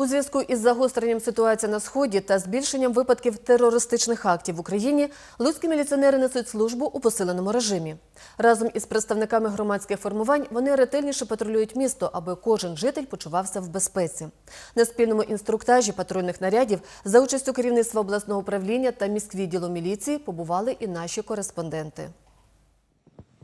У зв'язку із загостренням ситуації на сході та збільшенням випадків терористичних актів в Україні луцькі міліціонери несуть службу у посиленому режимі. Разом із представниками громадських формувань вони ретельніше патрулюють місто, аби кожен житель почувався в безпеці. На спільному інструктажі патрульних нарядів за участю керівництва обласного управління та міськвідділу міліції побували і наші кореспонденти.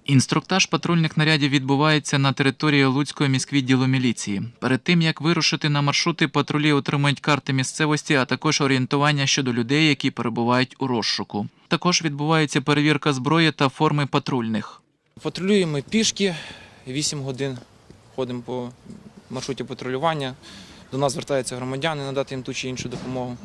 Інструктаж патрульних нарядів відбувається на території Луцького міськвідділу міліції. Перед тим як вирушити на маршрути, патрулі отримують карти місцевості, а також орієнтування щодо людей, які перебувають у розшуку. Також відбувається перевірка зброї та форми патрульних. Патрулюємо пішки 8 годин, ходимо по маршруті патрулювання. До нас звертаються громадяни надати їм ту чи іншу допомогу.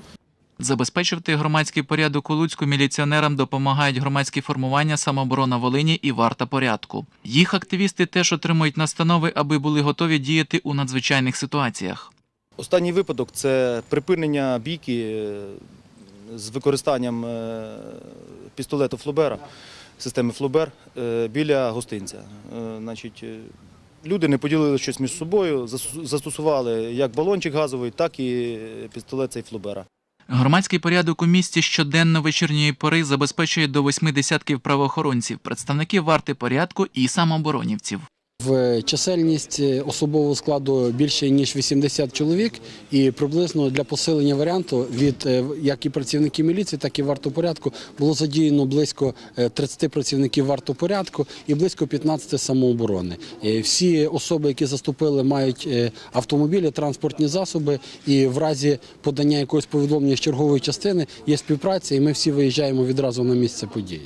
Забезпечити громадський порядок у Луцьку міліціонерам допомагають громадські формування самооборона Волині і варта порядку. Їх активісти теж отримують настанови, аби були готові діяти у надзвичайних ситуаціях. Останній випадок це припинення бійки е, з використанням е, пістолету Флобера, системи Флобер е, біля гостинця. Люди не поділили щось між собою, застосували як балончик газовий, так і пістолет цей Флобера. Громадський порядок у місті щоденно вечірньої пори забезпечує до восьми десятків правоохоронців, представників варти порядку і самооборонівців. В чисельність е, особового складу більше ніж 80 чоловік, і приблизно для посилення варіанту від е, як і працівників міліції, так і вартопорядку було задіяно близько е, 30 працівників вартопорядку і близько 15 самооборони. Е, Всі особи, які заступили, мають е, автомобілі, транспортні засоби, і в разі подання якогось повідомлення з чергової частини є співпраця, і ми всі виїжджаємо відразу на місце події.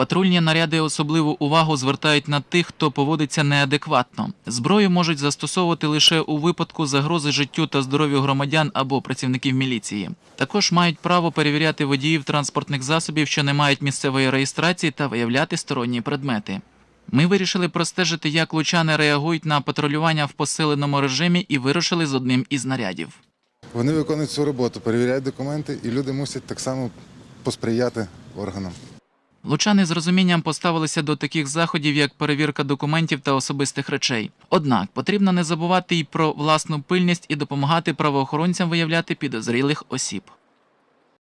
Патрульні наряди особливу увагу звертають на тих, хто поводиться неадекватно. Зброю можуть застосовувати лише у випадку загрози життю та здоров'ю громадян або працівників міліції. Також мають право перевіряти водіїв транспортних засобів, що не мають місцевої реєстрації, та виявляти сторонні предмети. Ми вирішили простежити, як лучани реагують на патрулювання в посиленому режимі, і вирушили з одним із нарядів. Вони виконують цю роботу, перевіряють документи, і люди мусять так само посприяти органам. Лучани з розумінням поставилися до таких заходів, як перевірка документів та особистих речей. Однак потрібно не забувати й про власну пильність і допомагати правоохоронцям виявляти підозрілих осіб.